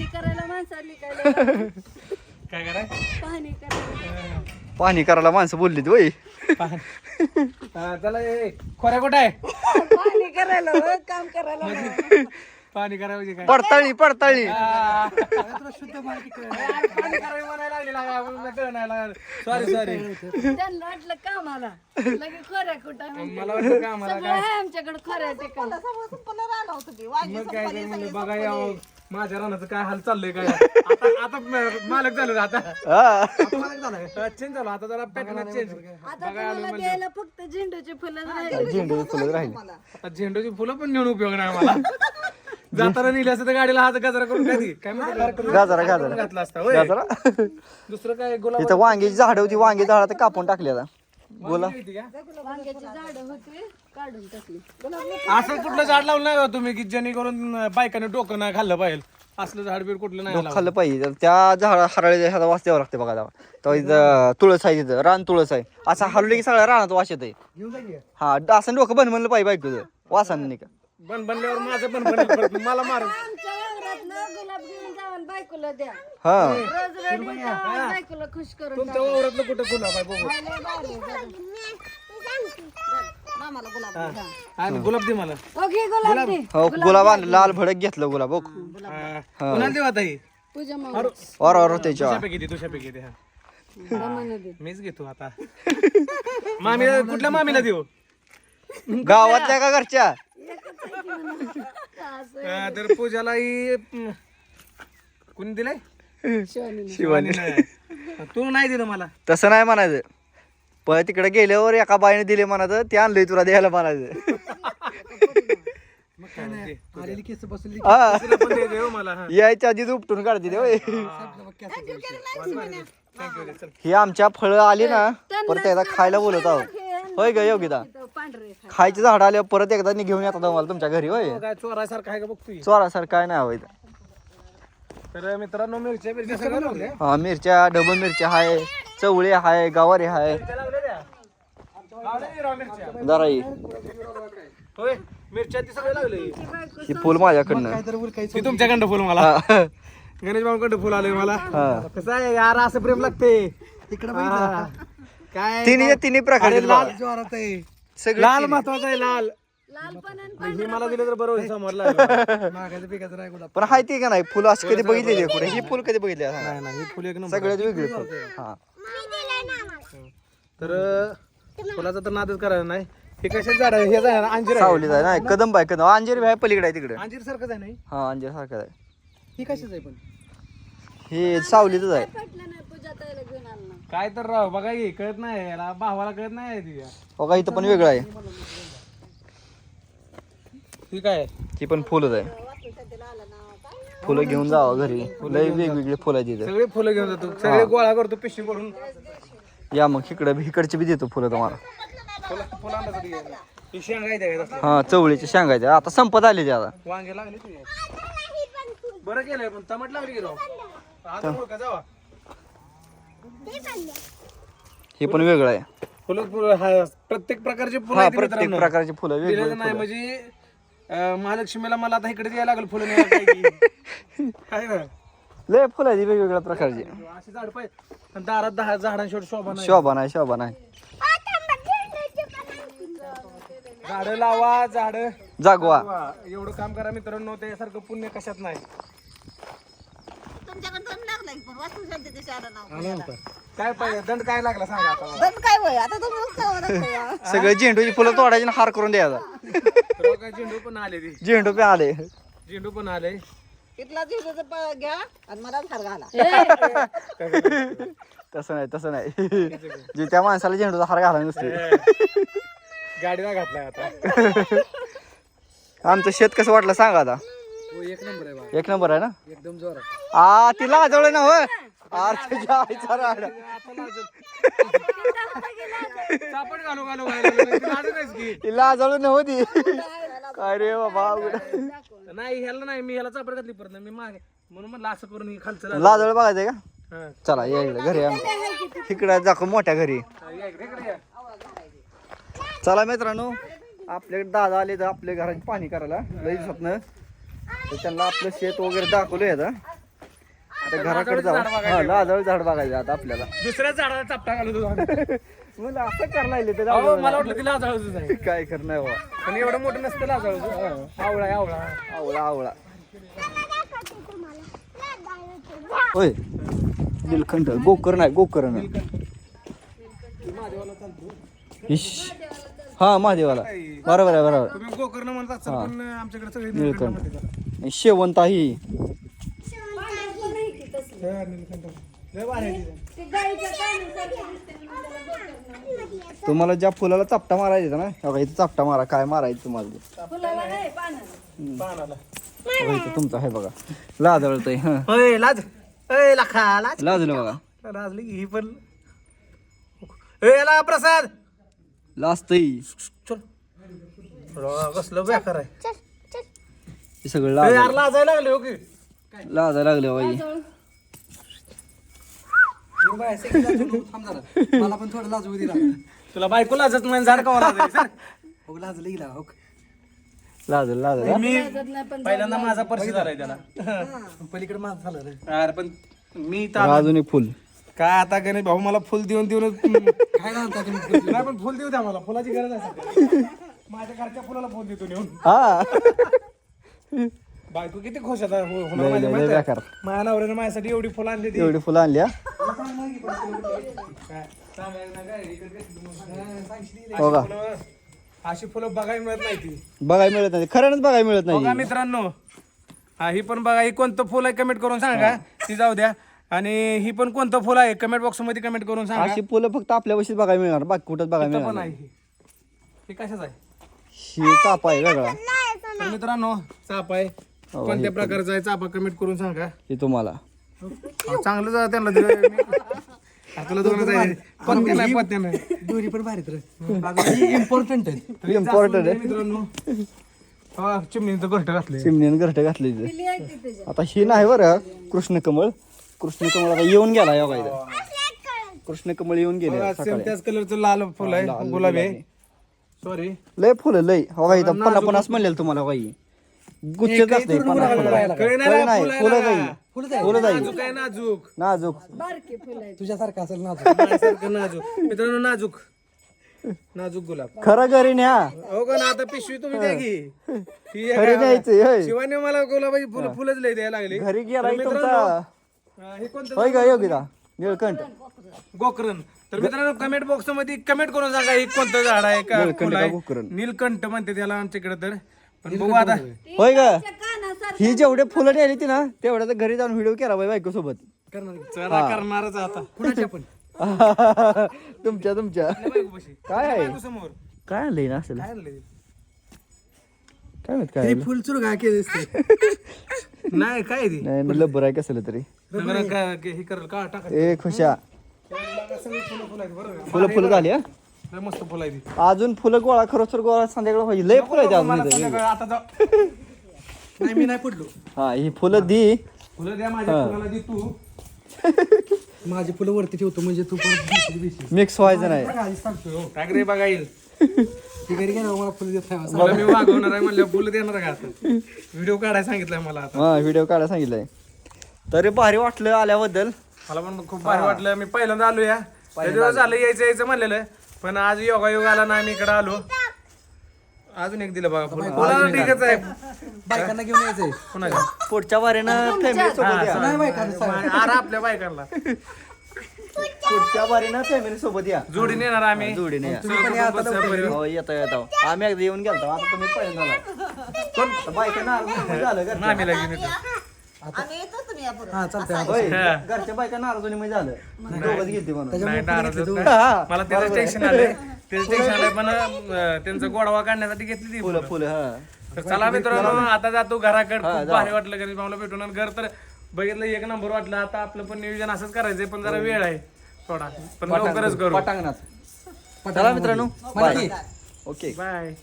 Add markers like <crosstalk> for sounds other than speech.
पाणी करायला माणसं आली काय लय? काय कराय पाणी करायला. पाणी करायला माणसं बोलली वय हा, चला ए, खोऱ्या कुठं आहे? पाणी करायला हो, काम करायला. पाणी करायला म्हणजे काय? पडताळी पडताळी. सॉरी सॉरी त्यांना वाटलं कामाला. लगे खोऱ्या कुठं आहे म्हणते. मला वाटतं का आम्हाला सगळं आहे आमच्याकडे ते मग काय म्हणलं बघा यावं. माझ्या रानाचं काय हाल चाललंय काय? आता आता म- मालक झालो ना आता. हा. आता मालक झाला चेंज झाला. आता जरा पॅटर्न चेंज आता तुम्हाला द्यायला फक्त झेंडूची फुलं राहिली झेंडू फुलं राहिली. आता झेंडूची फुलं पण नेऊन उपयोग नाही मला जाताना नेली असं तर गाडीला हात गजरा करून काय ती? काय म्हणतात गाजरा गाजरा. घातला असता होय. गाजरा. दुसरं काय? गुलाब इथं वांग्याची झाडं होती वांगी झाड कापून टाकली आता. बोला. माहिती का? वांग्याची झाडं होती काढून टाकली. असं कुठलं झाड लावलं नाही हो तुम्ही की जेणेकरून बायकाने डोकं नाही खाल्लं पाहिजे? असलं झाड बीड कुठलं नाही लावलं. खाल्लं पाहिजे. तर त्या झाड हरळे ह्याचा वास द्यावा लागते बघा तेव्हा. तेव्हा इथं तुळस आहे तिथं रान तुळस आहे. असं हरवलं की सगळ्या रानात वास येत हा असं डोकं बन म्हणलं पाहिजे बायको वासाने नाही का? बन बनल्यावर माझं पण बनेल परत. मला मार आमच्या वावरातलं गुलाब घेऊन बायकोला द्या. हा. रोज रडून जाऊन बायकोला खुश करून तुमच्या वावरातलं कुठं गुलाब आहे बघू. हा. आणि गुलाब दे मला. ओके गुलाब दे. हो गुलाब आणलं लाल भडक घेतलं गुलाब हो. हा. कुणाला देऊ आता ही? पूजा मामा और और त्याच्या तुझ्यापैकी दे तुझ्यापैकी दे हा. दमानं दे. मीच घेतो आता. मामी कुठल्या मामीला देऊ? गावातल्या का घरच्या? हा, तर पूजाला ही हम्म, कुणी दिलाय? शिवानी शिवानी तू नाही दिलं मला. तसं नाही म्हणायचं. पण तिकडे गेल्यावर एका बाईने दिले म्हणायचं ते आणलंय तुला द्यायला म्हणायचं. दे. हा. तुला पण दे दे हो मला हा. यायच्या आधीच उपटून काढते ते होय. थँक्यू दे चल ही आमच्या फळं आली ना परत एकदा खायला बोलत आहोत होय ग योगिता पांढरे खायची झाड आल्यावर परत एकदा नी घेऊन येतात आम्हाला तुमच्या घरी होय. हो, काय चोरासारखं आहे का बघतोय चोरासार काय नाही हवं इथं. तर मित्रांनो मिरच्या बिरच्या सगळं लावले हा मिरच्या डबल मिरच्या हाय चवळे हाय गवारी हाय. दराई होय मिरच्या ती सगळे लागले ही फुल माझ्याकडनं. ती तुमच्याकडं फुल मला. हा. गणेश बाबांकडं फुल आले मला. हा. कसं आहे यार असं प्रेम लागते हा. काय तिन्ही तिन्ही प्रकारचे अरे लाल बघा. सगळे लाल महत्त्वाचा आहे लाल. आणि हे मला दिलं तर बरोबर होईल समोरला <laughs> पण हाय ते का नाही? फुलं असं कधी बघितले कुठे ही फुल कधी बघितले नाही नाही हे फुल एक नंबर. सगळ्यात वेगळी फुल हा. तर फुलाचा तर नादच करायला नाही. हे कशाच झाड आहे? हे झाड अंजीर आहे. सावलीत आहे नाही कदम बाय कदम अंजेरी आहे पलीकडे आहे तिकडे. अंजीर सारखंच आहे नाही हा? अंजेर सारखं आहे. ही कशाच आहे पण? हे सावलीतच आहे. ना. काय तर राव बघा हे कळत नाही याला भावाला कळत नाही तिच्या बघा इथं पण वेगळं आहे. ही काय? ही पण फुलच आहे. फुलं घेऊन जावा घरी. लय वेगवेगळी फुलं तिथं. सगळे फुलं घेऊन जातो. सगळे गोळा करतो पिशवी पडून या मग इकडे इकडची बी देतो फुलं तुम्हाला. फुलं. ही शेंगा आहे त्या घरात. हा चवळीचे शेंगायचे आता संपत आले ते आता. वांगे लागले तुझे. बरं केलंय पण टमाट लागली की राव? आता मुळका जावा. हे पण वेगळं आहे. फुलं फुलं हा, प्रत्येक प्रकारचे फुलं हा आहेत प्रत्येक मित्रांनो. प्रकारची फुलं दिलेलं वेगवेगळी नाही फुलं. म्हणजे अं, महालक्ष्मीला मला आता इकडे यायला लागलं फुलं न्यायला काय की. काय ना? लय फुलं आहेत वेगवेगळ्या प्रकारची. अशी झाड पाहिजे. आणि दारात दहा झाडांशिवाय शोभा नाही. शोभा नाही शोभा नाही. झाडं लावा झाडं. जागवा. एवढं काम करा मित्रांनो त्यासारखं पुण्य कशात नाही. आलं होतं. काय पाहिजे दंड काय लागला सांगा आता मला. काय वय आता तुम्ही सगळे झेंडूची फुलं तोडायची आणि हार करून द्यायचा. काय झेंडू पण आले ती. झेंडू पे आले. झेंडू पण आले. तिथला झेंडूचं घ्या आणि मला हार घाला. तसं नाही तसं नाही. जे त्या माणसाला झेंडूचा हार घाला नसते. गाडीला घातलाय आता. आमचं शेत कसं वाटलं सांगा आता. एक नंबर आहे बा. एक नंबर आहे ना? एकदम जोरात. आ तिला आजवळ ना होय? अरे तुझ्या आईचा राडा. चापट घालू घालू तिला आजवळ नव्हती काय रे बाबा. नाही ह्याला नाही मी ह्याला चापट घातली परत. मी मागे म्हणून म्हणलं असं करून हे खालचं लाज. लाजळ बघायचंय का? हा. चला या इकडे घरी आमच्या तिकडे दाखव मोठ्या घरी. हा. चला मित्रांनो आपल्याकडे दादा आले तर आपल्या घरात पाणी करायला. लई स्वप्न. तर त्यांना आपलं शेत वगैरे दाखवलं आता. आता घराकडे जाऊ हा लाजळ झाड बघायचं आता आपल्याला. दुसऱ्या झाडाला चापटा घालत होतो. मला <laughs> असं करायला लागले ते अहो, लाजळ मला वाटलं की लाजाळूच आहे. काय करणार बा पण एवढं मोठं नसतं लाजाळूच आवळा आहे, आवळा. आवळा आवळा. होय. निलखंड गोकर नाही गोकर्ण. इश. हा महादेवाला बरोबर आहे बरोबर तुम्ही गोकर्ण म्हणत असाल पण आमच्याकडे सगळे निळकंठ. निळकंठ म्हणतात. आणि शेवंत आहे. हे. लय भारी. ते. तुम्हाला ज्या फुलाला चापटा मारायचा ना बघा इथं चापटा मारा काय मारायचं तुम्हाला ते. पानाला. बघा इथं तुमचं आहे बघा लाजळतय हा अय, लाज अय, लाखा लाज लाजलं बघा लाजली की ही पण ए प्रसाद लाजतय चल. रा, कसलं बेकार आहे. हे सगळं ए, लाज यार लाजायला लागले हो की. लाजायला लागले बाई. मला पण थोडं लाजू दिला तुला बायको लाजत नाही झाड सर. हो लाजलं गेला हो. लाजल मी लाजत नाही पण पहिल्यांदा माझा परिचय झालाय त्याला. पलीकडे माझं झालं रे. अरे पण मी तर अजून एक फुल. काय आता गणेश भाऊ मला फुल देऊन देऊन <laughs> काय म्हणता तुम्ही नाही पण फुल देऊ द्या मला. फुलाची गरज आहे सध्या. माझ्या घरच्या फुलाला फुल देतो नेऊन. हा. बायको किती खुश आता हो- होणार लय- माझ्या लय- लय माहिती आहे? बेकार. माझ्या नवऱ्याने माझ्यासाठी एवढी फुलं आणली ती एवढी फुलं आणली हा? काय? हो का? फुलं- अशी फुलं बघायला मिळत नाही ती. बघायला मिळत नाही. खऱ्यानंच बघायला मिळत बघा नाही मित्रांनो हा ही पण बघा ही कोणतं फुल आहे कमेंट करून सांगा. ती जाऊ द्या. आणि ही पण कोणतं फुल आहे? कमेंट बॉक्समध्ये कमेंट करून सांगा. अशी फुलं फक्त आपल्या वर्षीच बघायला मिळणार बाकी कुठंच बघायला इथं पण मिळणार आहे नाही. ही. ही कशाच आहे? ही चापा आहे वेगळा. तर मित्रांनो चाप आहे. हो, कोणत्या प्रकारचा आहे? चापा कमेंट करून सांगा. ही तुम्हाला. हा, चांगलं जा त्यांना दिलं हा, तुला दोनच आहे. पत्ते नाही पत्ते नाही. दोरी पण भारीत इम्पॉर्टंट आहे. इम्पॉर्टंट आहे. मित्रांनो हा चिमणीचं गोष्ट घातली चिमणीनं घरटे घातली आता ही नाही बरं कृष्ण कमळ. कृष्ण कमळ आता येऊन गेला या इथं. कृष्ण कमळ येऊन गेले सकाळी. त्याच कलरचं लाल फुल आहे गुलाबी आहे. सॉरी लय फुलं लय. हो इथं पन्नास पन्नास म्हणलेलं तुम्हाला बाई. गुच्छच असते पन्नास. फुलं कळी नाही फुलं. जाईल. फुलं जाईल. नाजूक आहे नाजूक. नाजूक. बारके फुल आहे तुझ्यासारखं असेल ना माझ्यासारखं नाजूक. मित्रांनो नाजूक. नाजूक गुलाब. खरं घरी न्या. हो का ना आता पिशवी तुम्ही द्या की. ही घरी आहे का? न्यायचं होय. शिवाने मला गुलाबाची फुलं फुलंच लय द्यायला लागली. घरी गेला मित्रांनो, हे कोणतं होय का योगिता निळकंठ गोकरण. तर मित्रांनो कमेंट बॉक्समध्ये कमेंट करून सांगा हे कोणतं झाड आहे? का नीलकंठ फुल का आहे? गोकरण? नीलकंठ म्हणते त्याला आमच्याकडे तर. पण बघू आता. होय का? ही जेवढे फुलं नेली ती ना तेवढ्या तर घरी जाऊन व्हिडिओ केला बाई बायको सोबत चला करणारच आता. कुणाच्या पण? <laughs> तुमच्या तुमच्या. बायकोपाशी. काय आहे? समोर काय आणलंय ना असेल? काय आणलंय? काय माहीत काय हे? फुल चुरू काय केलं दिसते <laughs> नाही काय ती? नाही मी लब्बर आहे कसलं तरी. हे करेल का टाका. ए खुशा. सगळी फुलं फुलं आहेत बरं का? फुलं फुलं झाली हा? लय मस्त फुलं आहे ती अजून फुलं गोळा खरोखर गोळा संध्याकाळ पाहिजे लय फुलं आहेत मला अजून इथं. संध्याकाळी आता जाऊ. <laughs> नाही मी नाही पडलो हा ही फुलं दी. फुलं द्या माझ्या फुलाला दे तू. माझी फुलं वरती ठेवतो म्हणजे तू परत <laughs> दिसली मिक्स व्हायचं नाही. आधीच सांगतो हो. टाक रे बघा येईल. ती घरी गेल्यावर मला फुलं देत नाही तुला मी वागवणार आहे म्हणलं फुलं देणार का आता? <laughs> व्हिडिओ काढायला सांगितलंय मला आता. हा व्हिडिओ काढायला सांगितलंय. तरी भारी वाटलं आल्याबद्दल. मला पण खूप भारी वाटलं. मी पहिल्यांदा आलो या लय दिवस झालं यायचं यायचं म्हणलेलं. पण आज योगा योग आला ना आम्ही इकडे आलो. अजून एक दिलं बघा फुलं फुलाला ठीकच आहे. बायकांना घेऊन यायचंय. कोणाच्या पुढच्या वारीनं फॅमिली सोबत या. नाही बायकांना आरा आपल्या बायकांना. पुढच्या फॅमिली सोबत या. जोडीने येणार आम्ही. जोडीने या. हो येतो येतो. आम्ही एकदा येऊन गेलतो. आता तुम्ही पहिल्यांदा आला. कोण? बायका नाराज झालं घरच्या. आम्ही लगेच येतो. आम्ही येतो तुम्ही या पुढे. हा चालतंय होय. घरच्या बायका नाराज होणे झालं दोघंच गेलती म्हणून. नाही नाराज होत नाही. मला त्याचं टेन्शन त्याचं टेन्शन आलंय. पण <laughs> अं, त्यांचा गोडवा काढण्यासाठी घेतली ती फुलं फुलं हा. तर चला मित्रांनो आता जातो घराकडे. खूप भारी वाटलं गणेश भाऊला भेटून. आणि घर तर बघितलं एक नंबर वाटलं. आता आपलं पण नियोजन असंच करायचंय पण जरा वेळ आहे. थोडा. पण लवकरच करू. पटांगणात. चला मित्रांनो. Bye okay bye